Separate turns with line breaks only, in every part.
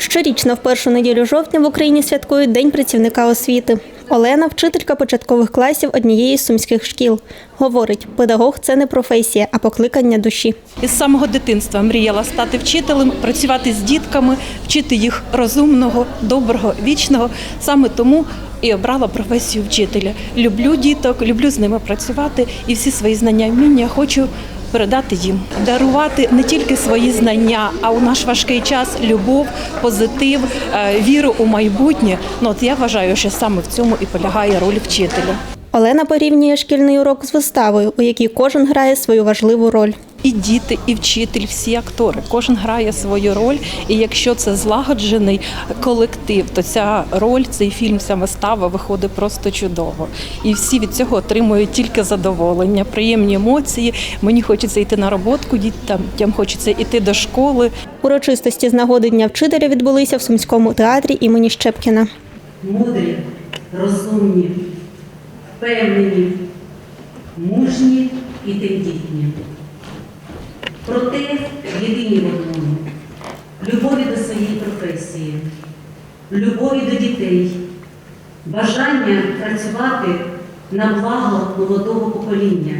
Щорічно в першу неділю жовтня в Україні святкують День працівника освіти. Олена вчителька початкових класів однієї з сумських шкіл. Говорить, педагог це не професія, а покликання душі.
Із самого дитинства мріяла стати вчителем, працювати з дітками, вчити їх розумного, доброго, вічного. Саме тому і обрала професію вчителя. Люблю діток, люблю з ними працювати і всі свої знання вміння хочу передати їм, дарувати не тільки свої знання, а у наш важкий час любов, позитив, е, віру у майбутнє. Ну от я вважаю, що саме в цьому і полягає роль вчителя.
Олена порівнює шкільний урок з виставою, у якій кожен грає свою важливу роль.
І діти, і вчитель, всі актори. Кожен грає свою роль. І якщо це злагоджений колектив, то ця роль, цей фільм, ця вистава виходить просто чудово. І всі від цього отримують тільки задоволення, приємні емоції. Мені хочеться йти на роботку, дітям дітям хочеться йти до школи.
Урочистості з нагоди Дня вчителя відбулися в Сумському театрі імені Щепкіна.
мудрі, розумні, впевнені, мужні і тендітні. Проте єдині в одному любові до своєї професії, любові до дітей, бажання працювати на благо молодого покоління,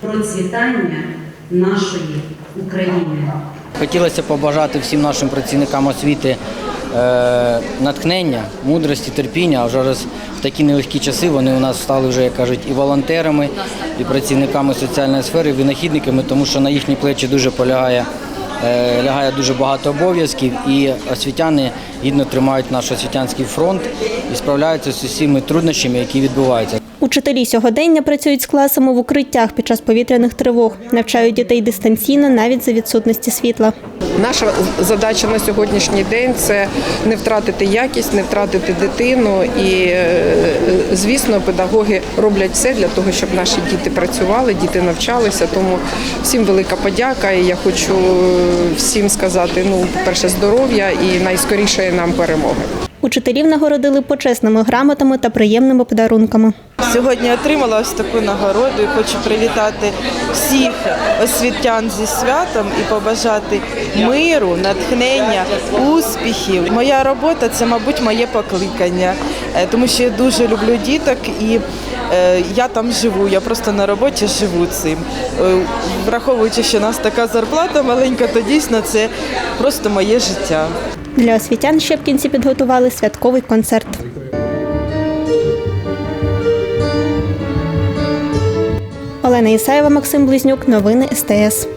процвітання нашої України.
Хотілося побажати всім нашим працівникам освіти натхнення, мудрості, терпіння. А вже раз в такі нелегкі часи вони у нас стали вже, як кажуть, і волонтерами, і працівниками соціальної сфери, і винахідниками, тому що на їхні плечі дуже полягає. е, Лягає дуже багато обов'язків, і освітяни гідно тримають наш освітянський фронт і справляються з усіми труднощами, які відбуваються.
Учителі сьогодення працюють з класами в укриттях під час повітряних тривог, навчають дітей дистанційно навіть за відсутності світла.
Наша задача на сьогоднішній день це не втратити якість, не втратити дитину. І, е, звісно, педагоги роблять все для того, щоб наші діти працювали, діти навчалися. Тому всім велика подяка. І я хочу е, всім сказати: ну, по-перше, здоров'я і найскорішої нам перемоги.
Учителів нагородили почесними грамотами та приємними подарунками.
Сьогодні отримала ось таку нагороду і хочу привітати всіх освітян зі святом і побажати миру, натхнення, успіхів. Моя робота це, мабуть, моє покликання, е, тому що я дуже люблю діток і е, я там живу. Я просто на роботі живу цим. Е, Враховуючи, що у нас така зарплата маленька, то дійсно це просто моє життя.
Для освітян щепкінці підготували святковий концерт. Олена Ісаєва, Максим Близнюк. Новини СТС.